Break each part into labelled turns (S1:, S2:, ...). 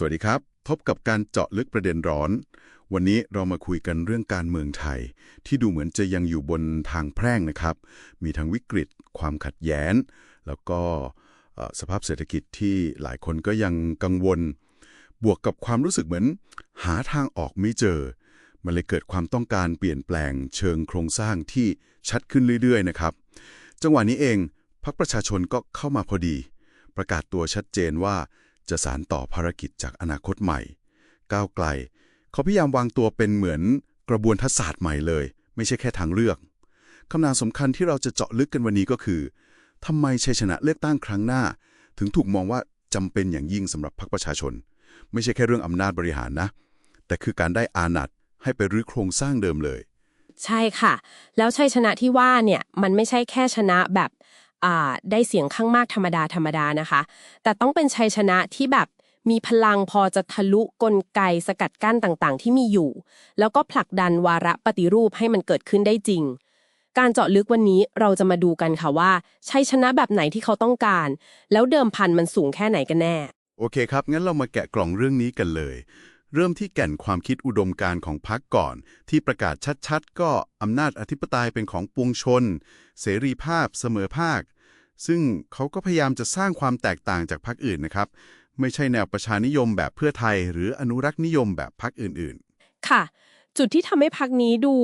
S1: สวัสดีครับ พบกับการเจาะลึกประเด็นร้อน วันนี้เรามาคุยกันเรื่องการเมืองไทย ที่ดูเหมือนจะยังอยู่บนทางแพร่งนะครับ มีทั้งวิกฤต ความขัดแย้งแล้วก็สภาพเศรษฐกิจที่หลายคนก็ยังกังวล บวกกับความรู้สึกเหมือน หาทางออกไม่เจอ มันเลยเกิดความต้องการเปลี่ยนแปลงเชิงโครงสร้างที่ชัดขึ้นเรื่อยๆนะครับ จังหวะนี้เองพรรคประชาชนก็เข้ามาพอดี ประกาศตัวชัดเจนว่า จะสารต่อภารกิจจากอนาคตใหม่ ก้าวไกล เขาพยายามวางตัวเป็นเหมือนกระบวนทัศาสตร์ใหม่เลย ไม่ใช่แค่ทางเลือกคำนามสำคัญที่เราจะเจาะลึกกันวันนี้ก็คือทำไมชัยชนะเลือกตั้งครั้งหน้า ถึงถูกมองว่าจำเป็นอย่างยิ่งสำหรับพรรคประชาชน ไม่ใช่แค่เรื่องอำนาจบริหารนะ แต่คือการได้อานัตให้ไปรื้อโครงสร้างเดิมเลย
S2: ใช่ค่ะ แล้วชัยชนะที่ว่าเนี่ยมันไม่ใช่แค่ชนะแบบ ได้เสียงข้างมากธรรมดาธรรมดานะคะ แต่ต้องเป็นชัยชนะที่แบบมีพลังพอจะทะลุกลไกสกัดกั้นต่างๆ ที่มีอยู่ แล้วก็ผลักดันวาระปฏิรูปให้มันเกิดขึ้นได้จริง การเจาะลึกวันนี้เราจะมาดูกันค่ะว่าชัยชนะแบบไหนที่เขาต้องการ แล้วเดิมพันมันสูงแค่ไหนกันแน่
S1: โอเคครับ งั้นเรามาแกะกล่องเรื่องนี้กันเลย เริ่มที่แก่นความคิดอุดมการของพรรคก่อน ที่ประกาศชัดๆ ก็อำนาจอธิปไตยเป็นของปวงชน เสรีภาพเสมอภาค ซึ่งเขาก็พยายามจะสร้างความแตกต่างจากพรรคอื่นนะครับ ไม่ใช่แนวประชานิยมแบบเพื่อไทย หรืออนุรักษ์นิยมแบบพรรคอื่นๆ
S2: ค่ะ จุดที่ทำให้พักนี้ดู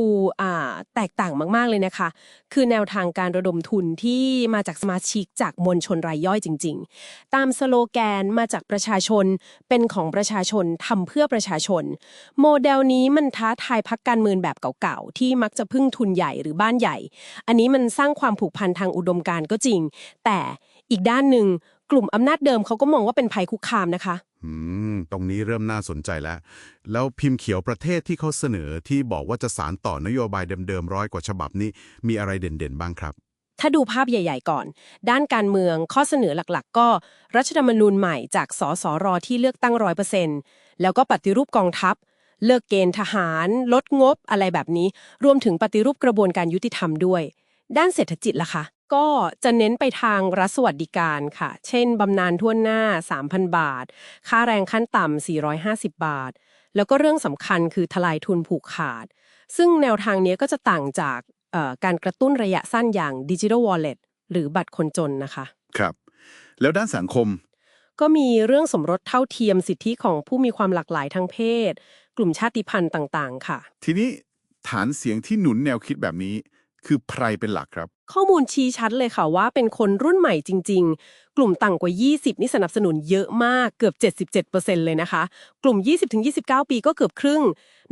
S2: แตกต่างมาก ๆ เลยนะคะ คือแนวทางการระดมทุนที่มาจากสมาชิกจากมวลชนรายย่อยจริง ๆ ตามสโลแกนมาจากประชาชนเป็นของประชาชนทำเพื่อประชาชน โมเดลนี้มันท้าทายพักการเมืองแบบเก่าๆ ที่มักจะพึ่งทุนใหญ่หรือบ้านใหญ่ อันนี้มันสร้างความผูกพันทางอุดมการก็จริง แต่อีกด้านหนึ่งกลุ่มอำนาจเดิมเขาก็มองว่าเป็นภัยคุกคามนะคะ
S1: อืม ตรงนี้เริ่มน่าสนใจแล้ว แล้วพิมพ์เขียวประเทศที่เขาเสนอที่บอกว่าจะสารต่อนโยบายเดิมๆร้อยกว่าฉบับนี้ มีอะไรเด่นๆบ้างครับ
S2: ถ้าดูภาพใหญ่ๆก่อน ด้านการเมืองข้อเสนอหลักๆ ก็ รัฐธรรมนูญใหม่จากสสรที่เลือกตั้งร้อยเปอร์เซ็นต์แล้วก็ปฏิรูปกองทัพ เลิกเกณฑ์ทหาร ลดงบอะไรแบบนี้ รวมถึงปฏิรูปกระบวนการยุติธรรมด้วย ด้านเศรษฐกิจล่ะคะ ก็จะเน้นไปทางรัฐสวัสดิการค่ะ เช่นบำนาญทั่วหน้า 3,000 บาท ค่าแรงขั้นต่ำ450 บาท แล้วก็เรื่องสำคัญคือทลายทุนผูกขาด ซึ่งแนวทางนี้ก็จะต่างจากเอ่อการกระตุ้นระยะสั้นอย่างดิจิทัลวอลเล็ตหรือบัตรคนจนนะคะ
S1: ครับ แล้วด้านสังคม
S2: ก็มีเรื่องสมรสเท่าเทียมสิทธิของผู้มีความหลากหลายทางเพศ กลุ่มชาติพันธุ์ต่างๆ ค่ะ
S1: ทีนี้ฐานเสียงที่หนุนแนวคิดแบบนี้ คือใครเป็นหลักครับ
S2: ข้อมูลชี้ชัดเลยค่ะว่าเป็นคนรุ่นใหม่จริงๆ กลุ่มต่ำกว่า 20 นี่สนับสนุนเยอะมากเกือบ 77%เลยนะคะ กลุ่ม 20-29 ปีก็เกือบครึ่ง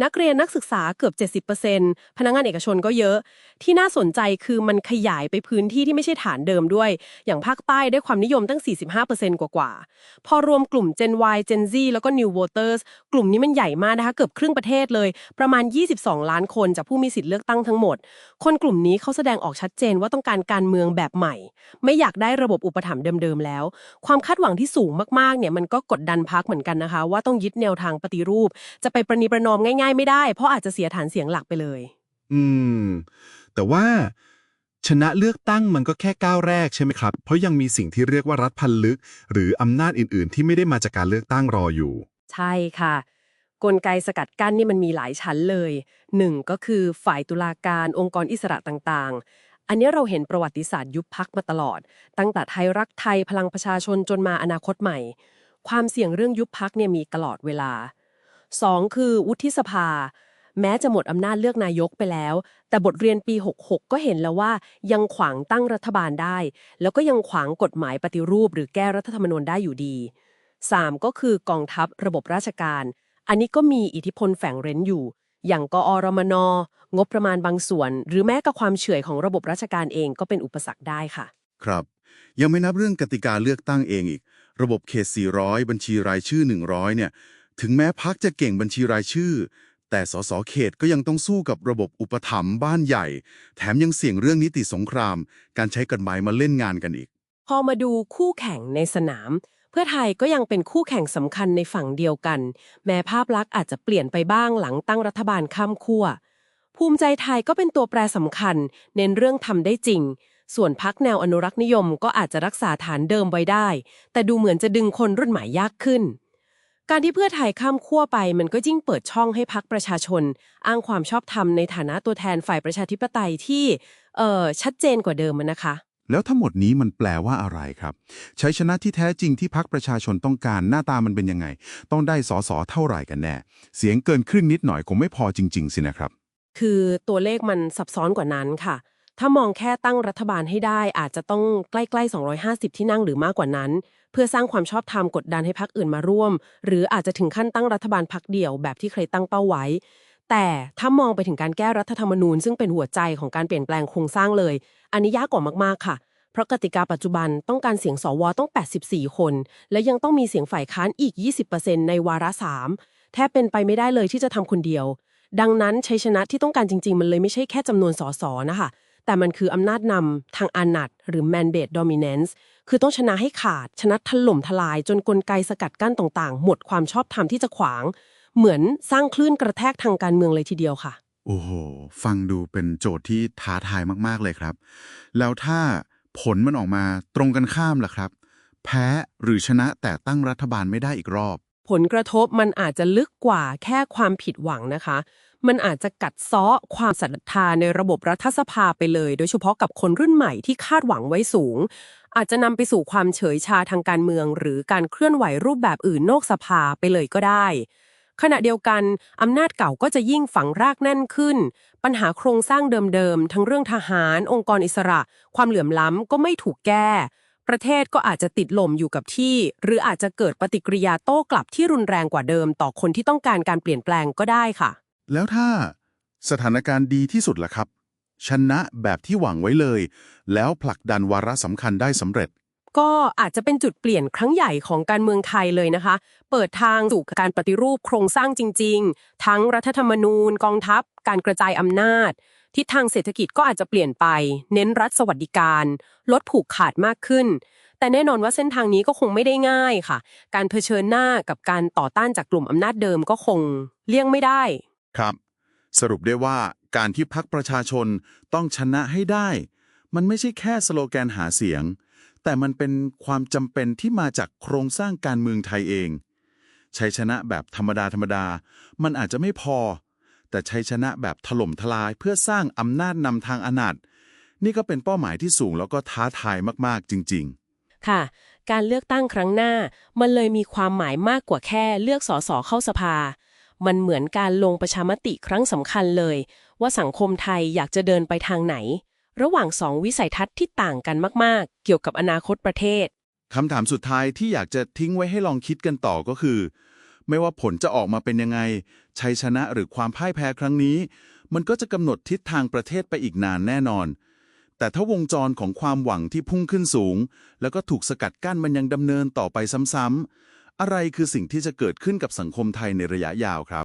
S2: นักเรียนนักศึกษาเกือบ 70%พนักงานเอกชนก็เยอะ ที่น่าสนใจคือมันขยายไปพื้นที่ที่ไม่ใช่ฐานเดิมด้วย อย่างภาคใต้ได้ความนิยมตั้ง 45%กว่าๆ พอรวมกลุ่ม Gen Y Gen Z แล้วก็ New Voters กลุ่มนี้มันใหญ่มากนะคะเกือบครึ่งประเทศเลย ประมาณ 22 ล้านคนจากผู้มีสิทธิ์เลือกตั้งทั้งหมด คนกลุ่มนี้เขาแสดงออกชัดเจนว่าต้องการการเมืองแบบใหม่ ไม่อยากได้ระบบอุปถัมภ์เดิมๆแล้ว ความคาดหวังที่สูงมากๆเนี่ยมันก็กดดันพักเหมือนกันนะคะ ว่าต้องยึดแนวทางปฏิรูป จะไปประนีประนอมง่าย ๆ ไม่ได้ เพราะอาจจะเสียฐานเสียงหลักไปเลย
S3: อืม แต่ว่าชนะเลือกตั้งมันก็แค่ก้าวแรกใช่ไหมครับ เพราะยังมีสิ่งที่เรียกว่ารัฐพันลึก หรืออำนาจอื่น ๆ ที่ไม่ได้มาจากการเลือกตั้งรออยู่
S2: ใช่ค่ะ กลไกสกัดกั้นนี่มันมีหลายชั้นเลยหนึ่งก็คือฝ่ายตุลาการองค์กรอิสระต่างๆ อันนี้เราเห็นประวัติศาสตร์ยุบพักมาตลอด ตั้งแต่ไทยรักไทยพลังประชาชนจนมาอนาคตใหม่ ความเสี่ยงเรื่องยุบพักเนี่ยมีตลอดเวลาสองคือวุฒิสภา แม้จะหมดอำนาจเลือกนายกไปแล้ว แต่บทเรียนปี 66 ก็เห็นแล้วว่ายังขวางตั้งรัฐบาลได้ แล้วก็ยังขวางกฎหมายปฏิรูป หรือแก้รัฐธรรมนูญได้อยู่ดี 3. ก็คือกองทัพระบบราชการ อันนี้ก็มีอิทธิพลแฝงเร้นอยู่ อย่างกอรมน งบประมาณบางส่วน หรือแม้กับความเฉื่อยของระบบราชการเองก็เป็นอุปสรรคได้ค่ะ
S1: ครับ ยังไม่นับเรื่องกติกาเลือกตั้งเองอีก ระบบเขต 400 บัญชีรายชื่อ 100 เนี่ย ถึงแม้พักจะเก่งบัญชีรายชื่อ แต่สสเขตก็ยังต้องสู้กับระบบอุปถัมภ์บ้านใหญ่ แถมยังเสี่ยงเรื่องนิติสงคราม การใช้กฎหมายมาเล่นงานกันอีก
S2: พอมาดูคู่แข่งในสนาม เพื่อไทยก็ยังเป็นคู่แข่งสำคัญในฝั่งเดียวกัน แม้ภาพลักษณ์อาจจะเปลี่ยนไปบ้างหลังตั้งรัฐบาลข้ามขั้วภูมิใจไทยก็เป็นตัวแปรสำคัญ เน้นเรื่องทำได้จริง ส่วนพักแนวอนุรักษ์นิยมก็อาจจะรักษาฐานเดิมไว้ได้ แต่ดูเหมือนจะดึงคนรุ่นใหม่ยากขึ้น การที่เพื่อไทยข้ามขั้วไปมันก็ยิ่งเปิดช่องให้พักประชาชน อ้างความชอบธรรมในฐานะตัวแทนฝ่ายประชาธิปไตยที่ เออชัดเจนกว่าเดิมนะคะ
S1: แล้วทั้งหมดนี้มันแปลว่าอะไรครับชัยชนะที่แท้จริงที่พักประชาชนต้องการหน้าตามันเป็นยังไง ต้องได้สอสอเท่าไหร่กันแน่ เสียงเกินครึ่งนิดหน่อยคงไม่พอจริง ๆ สินะครับ
S2: คือตัวเลขมันซับซ้อนกว่านั้นค่ะ ถ้ามองแค่ตั้งรัฐบาลให้ได้ อาจจะต้องใกล้ๆ 250 ที่นั่งหรือมากกว่านั้น เพื่อสร้างความชอบธรรมกดดันให้พักอื่นมาร่วม หรืออาจจะถึงขั้นตั้งรัฐบาลพักเดี่ยวแบบที่เคยตั้งเป้าไว้ แต่ถ้ามองไปถึงการแก้รัฐธรรมนูญ ซึ่งเป็นหัวใจของการเปลี่ยนแปลงโครงสร้างเลย อันนี้ยากกว่ามากๆค่ะ เพราะกติกาปัจจุบันต้องการเสียงสวต้อง 84 คน และยังต้องมีเสียงฝ่ายค้านอีก 20%ในวาระสามแทบเป็นไปไม่ได้เลยที่จะทำคนเดียว ดังนั้นชัยชนะที่ต้องการจริง ๆ มันเลยไม่ใช่แค่จำนวนสสนะคะ แต่มันคืออำนาจนำทางอานัตหรือ mandate dominance คือต้องชนะให้ขาด ชนะถล่มทลาย จนกลไกสกัดกั้นต่างๆ หมดความชอบธรรมที่จะขวาง เหมือนสร้างคลื่นกระแทกทางการเมืองเลยทีเดียวค่ะ
S1: โอ้โห ฟังดูเป็นโจทย์ที่ท้าทายมากๆเลยครับ แล้วถ้าผลมันออกมาตรงกันข้ามล่ะครับ แพ้หรือชนะแต่ตั้งรัฐบาลไม่ได้อีกรอบ
S2: ผลกระทบมันอาจจะลึกกว่าแค่ความผิดหวังนะคะ มันอาจจะกัดเซาะความศรัทธาในระบบรัฐสภาไปเลย โดยเฉพาะกับคนรุ่นใหม่ที่คาดหวังไว้สูง อาจจะนำไปสู่ความเฉยชาทางการเมือง หรือการเคลื่อนไหวรูปแบบอื่นนอกสภาไปเลยก็ได้ ขณะเดียวกัน อำนาจเก่าก็จะยิ่งฝังรากแน่นขึ้น ปัญหาโครงสร้างเดิมๆ ทั้งเรื่องทหาร องค์กรอิสระ ความเหลื่อมล้ำก็ไม่ถูกแก้ ประเทศก็อาจจะติดลมอยู่กับที่ หรืออาจจะเกิดปฏิกิริยาโต้กลับที่รุนแรงกว่าเดิม ต่อคนที่ต้องการการเปลี่ยนแปลงก็ได้ค่ะ
S1: แล้วถ้าสถานการณ์ดีที่สุดล่ะครับ ชนะแบบที่หวังไว้เลย แล้วผลักดันวาระสำคัญได้สำเร็จ
S2: ก็อาจจะเป็นจุดเปลี่ยนครั้งใหญ่ของการเมืองไทยเลยนะคะ เปิดทางสู่การปฏิรูปโครงสร้างจริง ๆ ทั้งรัฐธรรมนูญ กองทัพ การกระจายอำนาจ ทิศทางเศรษฐกิจก็อาจจะเปลี่ยนไป เน้นรัฐสวัสดิการ ลดผูกขาดมากขึ้น แต่แน่นอนว่าเส้นทางนี้ก็คงไม่ได้ง่ายค่ะ การเผชิญหน้ากับการต่อต้านจากกลุ่มอำนาจเดิมก็คงเลี่ยงไม่ได้
S1: ครับ สรุปได้ว่าการที่พักประชาชนต้องชนะให้ได้ มันไม่ใช่แค่สโลแกนหาเสียง แต่มันเป็นความจำเป็นที่มาจากโครงสร้างการเมืองไทยเอง ชัยชนะแบบธรรมดาธรรมดา มันอาจจะไม่พอ แต่ชัยชนะแบบถล่มทลายเพื่อสร้างอำนาจนำทางอนาจนี่ก็เป็นเป้าหมายที่สูงแล้วก็ท้าทายมากๆจริง ๆ
S2: ค่ะ การเลือกตั้งครั้งหน้า มันเลยมีความหมายมากกว่าแค่เลือกสสเข้าสภา มันเหมือนการลงประชามติครั้งสำคัญเลย ว่าสังคมไทยอยากจะเดินไปทางไหน ระหว่างสองวิสัยทัศน์ที่ต่างกันมาก ๆ เกี่ยวกับอนาคตประเทศ
S1: คำถามสุดท้ายที่อยากจะทิ้งไว้ให้ลองคิดกันต่อก็คือ ไม่ว่าผลจะออกมาเป็นยังไง ชัยชนะหรือความพ่ายแพ้ครั้งนี้ มันก็จะกำหนดทิศทางประเทศไปอีกนานแน่นอน แต่ถ้าวงจรของความหวังที่พุ่งขึ้นสูง แล้วก็ถูกสกัดกั้นมันยังดำเนินต่อไปซ้ำๆอะไรคือสิ่งที่จะเกิดขึ้นกับสังคมไทยในระยะยาวครับ